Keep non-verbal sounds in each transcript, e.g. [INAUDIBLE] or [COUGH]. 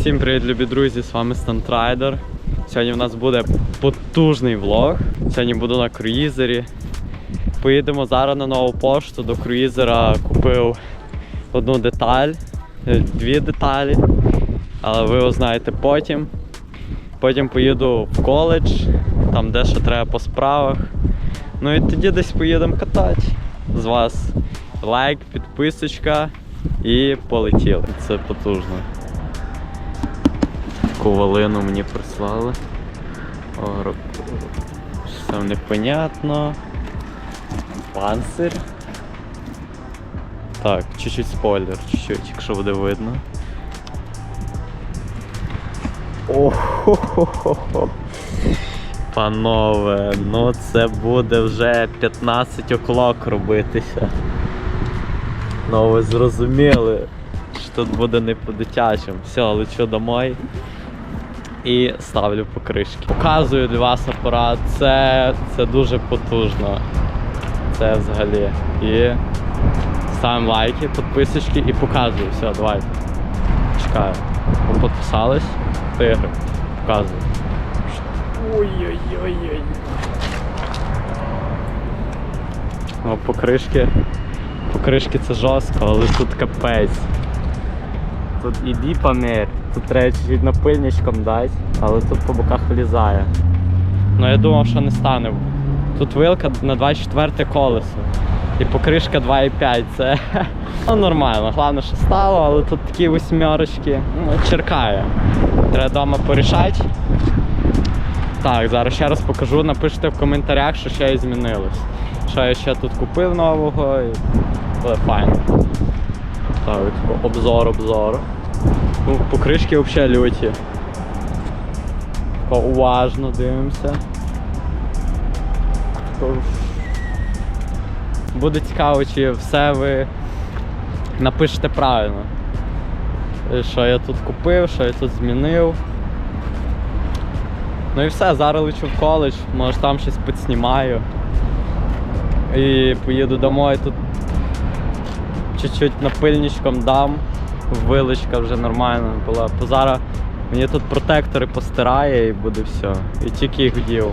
Всім привіт, любі друзі! З вами Стантрайдер. Сьогодні в нас буде потужний влог. Сьогодні буду на круїзері. Поїдемо зараз на нову пошту. До круїзера купив одну деталь, е, дві деталі, але ви узнаєте потім. Потім поїду в коледж, там дещо треба по справах. Ну і тоді десь поїдемо катати. З вас лайк, підписочка і полетіли. Це потужно. Таку волину мені прислали. О, ро- Все непонятно. Панцир. Так, чуть-чуть спойлер, чуть-чуть, якщо буде видно. Охо-хо-хо-хо. Панове, ну це буде вже 15 оклок робитися. Ну ви зрозуміли, що тут буде не по-дитячому. Все, лечу домой і ставлю покришки. Показую для вас апарат, це, це дуже потужно. Це взагалі. І ставимо лайки, підписочки і показую. Все, давайте. Чекаю. Ви підписались? Тигри. Показую. Ой-ой-ой-ой. О, покришки. Покришки це жорстко, але тут капець. Тут іди помір. Тут треба чуть напильничком дати, але тут по боках влізає. Ну я думав, що не стане. Тут вилка на 24 колесо. І покришка 2,5. Це [LAUGHS] ну, нормально. Головне, що стало, але тут такі восьмерочки. Ну, черкає. Треба вдома порішати. Так, зараз ще раз покажу, напишіть в коментарях, що ще й змінилось. Що я ще тут купив нового і буде файно. Тако обзор, обзор. Ну, покришки взагалі люті. Тако уважно дивимося. Буде цікаво, чи все ви напишете правильно. Е, Що я тут купив, що я тут змінив. Ну і все, зараз лечу в коледж, може там щось підснімаю. І поїду домой, тут чуть-чуть напильничком дам. Вилочка вже нормальна була. Бо зараз мені тут протектори постирає і буде все. І тільки їх вдів.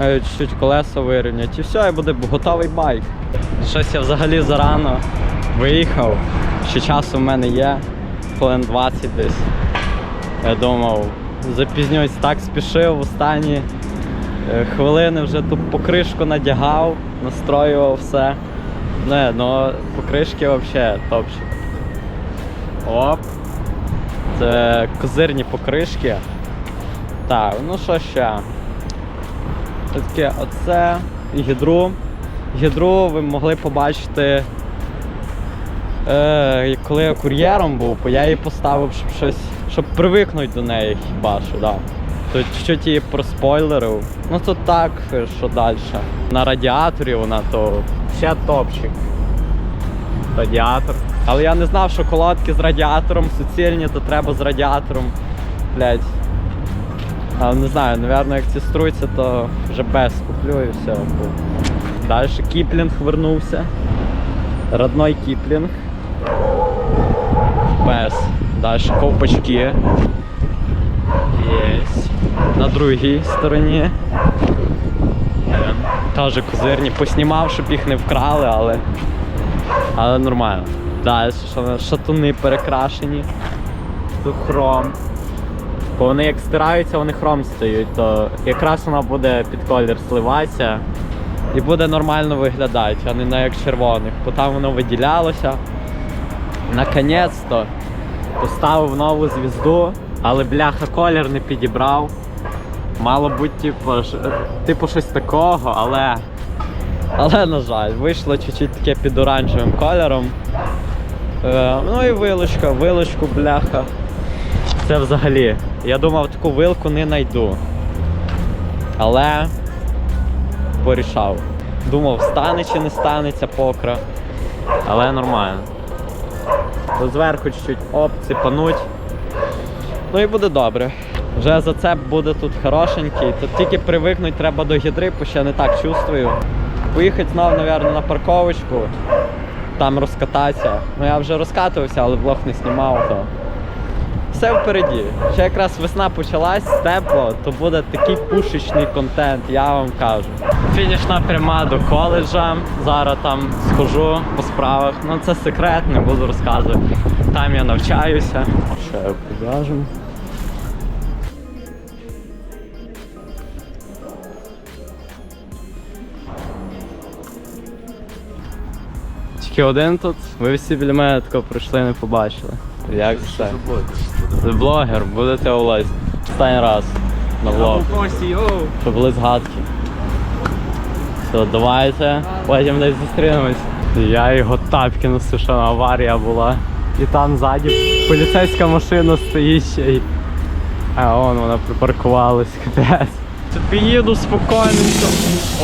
Чуть-чуть колеса вирівнять і все, і буде готовий байк. Щось я взагалі зарано виїхав. Ще часу в мене є, хвилин 20 десь. Я думав, запізнююсь, так спішив в останні е, хвилини вже тут покришку надягав, настроював все. Не, ну покришки взагалі топчик. Оп. Це козирні покришки. Так, ну що ще? Таке оце гідру. Гідру ви могли побачити. Е, коли я кур'єром був, бо я її поставив, щоб щось. щоб привикнути до неї хіба що, да. То чуть-чуть її проспойлерив. Ну то так, що далі. На радіаторі вона то ще топчик. Радіатор. Але я не знав, що колодки з радіатором суцільні, то треба з радіатором. Блять. Але не знаю, напевно, як ці струйці, то вже без куплю і все. Далі Кіплінг вернувся. Родной Кіплінг. Без. Далі ковпачки. Єсть. На другій стороні. Теж козирні. Поснімав, щоб їх не вкрали, але. Але нормально. Далі, шатуни перекрашені. Тут хром. Бо вони як стираються, вони хром стають, то якраз вона буде під колір сливатися і буде нормально виглядати, а не на як червоних. Бо там воно виділялося. Наконець-то поставив нову звізду, але бляха колір не підібрав. Мало бути, типу, типу щось такого, але. Але, на жаль, вийшло чуть-чуть таке під оранжевим кольором. Е, ну і вилочка, вилочку, бляха. Це взагалі. Я думав, таку вилку не знайду. Але порішав. Думав, стане чи не станеться покра. Але нормально. Зверху чуть-чуть оп, ціпануть. Ну і буде добре. Вже зацеп буде тут хорошенький. Тут тільки привикнуть треба до гідри, бо ще не так чувствую. Поїхати знову, мабуть, на парковочку, там розкататися. Ну я вже розкатувався, але влог не знімав, то все впереді. Ще якраз весна почалась, тепло, то буде такий пушечний контент, я вам кажу. Фінішна пряма до коледжа. Зараз там схожу по справах. Ну це секрет, не буду розказувати. Там я навчаюся. Ще я Тільки один тут. Ви всі біля мене тако прийшли, не побачили. Як це? Ви блогер, будете у лайс. Останній раз на влог. Щоб були згадки. Все, давайте. Потім десь зустрінемось. Я його тапки носу, що аварія була. І там ззаді поліцейська машина стоїть ще й. А вон вона припаркувалась, капець. Тобі їду спокійненько.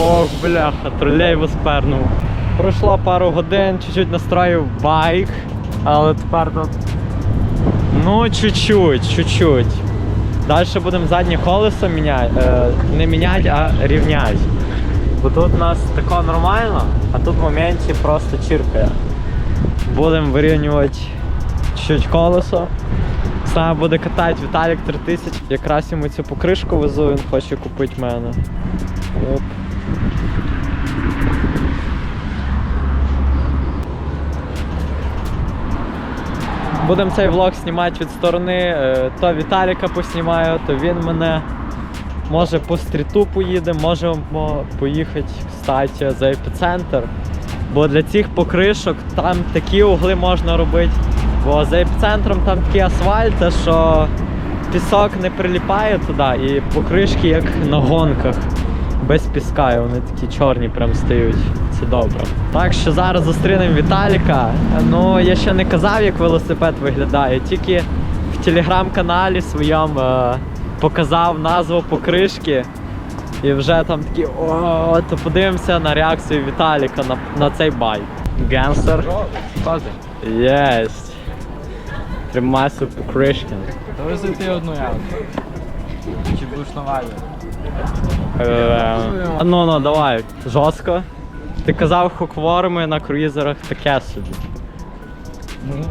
Ох, бляха, тролейбус пернув. Пройшло пару годин, чуть-чуть настроїв байк, але тепер тут. Ну, чуть-чуть, чуть-чуть. Далі будемо заднє колесо міняти. Е, не міняти, а рівняти. Бо тут у нас тако нормально, а тут в моменті просто чиркає. Будемо вирівнювати чуть-чуть колесо. Саме буде катати Віталік 3000. Якраз йому цю покришку везу, він хоче купити мене. Оп. Будемо цей влог знімати від сторони. е, То Віталіка поснімаю, то він мене. Може по стріту поїдемо, можемо поїхати, кстати, за епіцентр. Бо для цих покришок там такі угли можна робити. Бо за епіцентром там такий асфальт, що пісок не приліпає туди, і покришки як на гонках. Без піска, і вони такі чорні прям стають. Це добре. Так що зараз зустрінемо Віталіка. Ну, я ще не казав, як велосипед виглядає, тільки в телеграм-каналі своєму е, показав назву покришки. І вже там такі о, то подивимося на реакцію Віталіка на, на цей байк. Генсер. Єсть. Тримайся покришки. Давай зайти одну яму. Чи будеш навалювати? Е, Ну ну давай, жорстко. Ти казав, хукворми на круїзерах таке собі. Ну.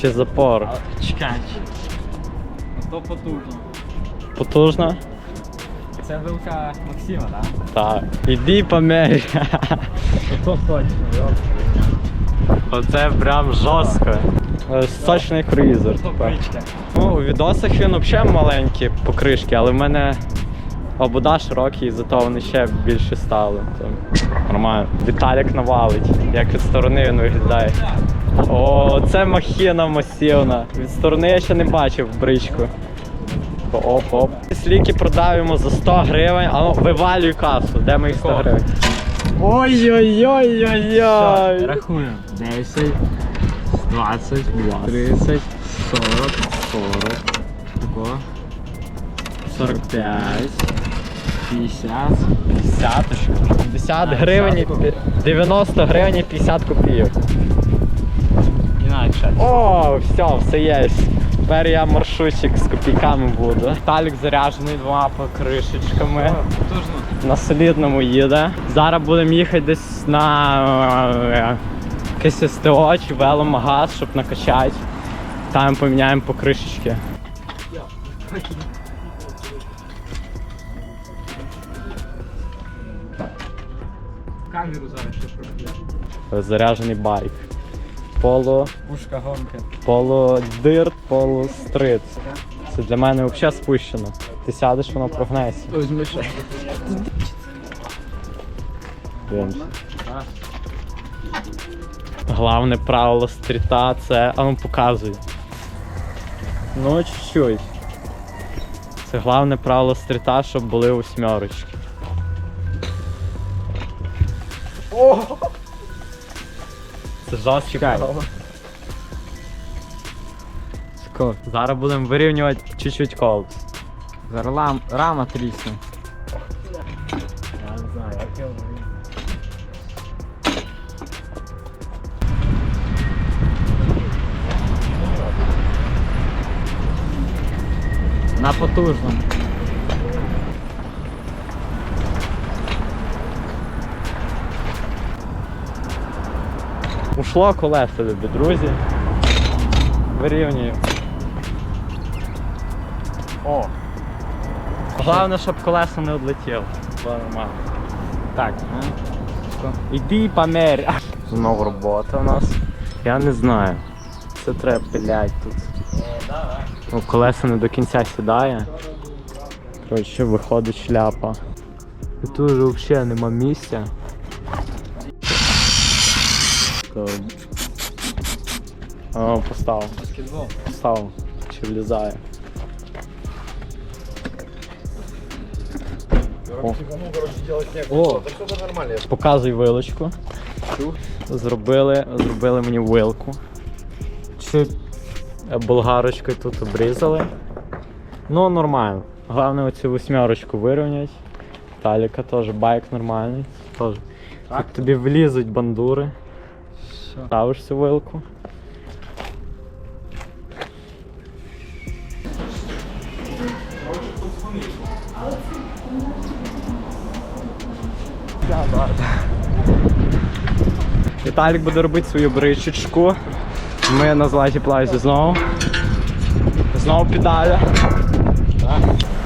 Чи запор. Чекай. То потужно. Потужно? Це вилка Максима, так? Так. Іди померь. То точно, Оце прям жорстко. Е, Сочний круїзер. То тепер. пичка. Ну, у відосах він взагалі маленькі покришки, але в мене обода широкі, і зато вони ще більше стали. То нормально. Віталік навалить, як від сторони він виглядає. О, це махіна масивна. Від сторони я ще не бачив бричку. Оп-оп. Сліки продаємо за 100 гривень, а ну вивалюй касу. Де мої 100 гривень? Ой-ой-ой-ой-ой! Рахуємо. 10, 20, 30, 40, 40, тако, 45, 50, 50, 50 гривень, і 90 гривень і 50 копійок. інакше. О, все, все є. Тепер я маршрутчик з копійками буду. Талік заряджений двома покришечками. На солідному їде. Зараз будемо їхати десь на е, якесь СТО чи веломагаз, щоб накачати. Там поміняємо покришечки. Камеру зараз ще проб'є. Заряджений байк. Поло, Пушка гонки. поло дирт, поло стрит. Це для мене взагалі спущено. Ти сядеш, воно прогнеться. Візьми ще. Главне правило стріта це. А ну показуй. Ну, чуть-чуть. Це головне правило стріта, щоб були восьмерочки. Це жорстко. правило. Скоро. Зараз будемо вирівнювати чуть-чуть колес. Зараз лам, рама трісне. Я не знаю, як я На потужному. Ушло колесо, любі друзі. Вирівнюємо. О, Головне, щоб колесо не одлетіло. Було нормально. так. Іди помер. Знову робота у нас. Я не знаю. Це треба пилять тут. Ну, колесо не до кінця сідає. Коротше, виходить шляпа. І тут вже взагалі нема місця. О, поставив. Баскетбол. Поставив. Чи влізає. О. О, Показуй вилочку. Зробили, зробили мені вилку. Чуть болгарочкою тут обрізали. Ну, нормально. Головне оцю восьмерочку вирівнять. Таліка теж байк нормальний. Теж. Тут тобі влізуть бандури. Ставиш цю вилку. Віталік буде робити свою бричечку. Ми на златі плазі знову. Знову педаля.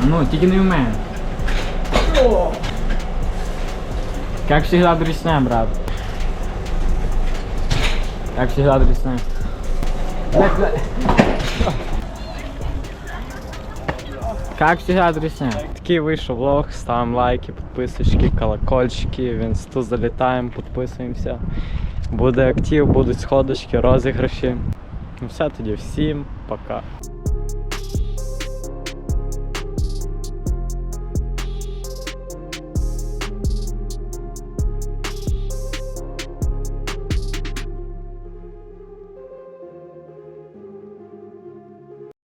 ну тільки не в мене. Как всегда дресня, брат. Как всегда дресня. Как всегда дресня. Такий вийшов влог, ставимо лайки, підписочки, колокольчики, в інсту залітаємо, підписуємося. Буде актив, будуть сходочки, розіграші. Ну все тоді, всім пока.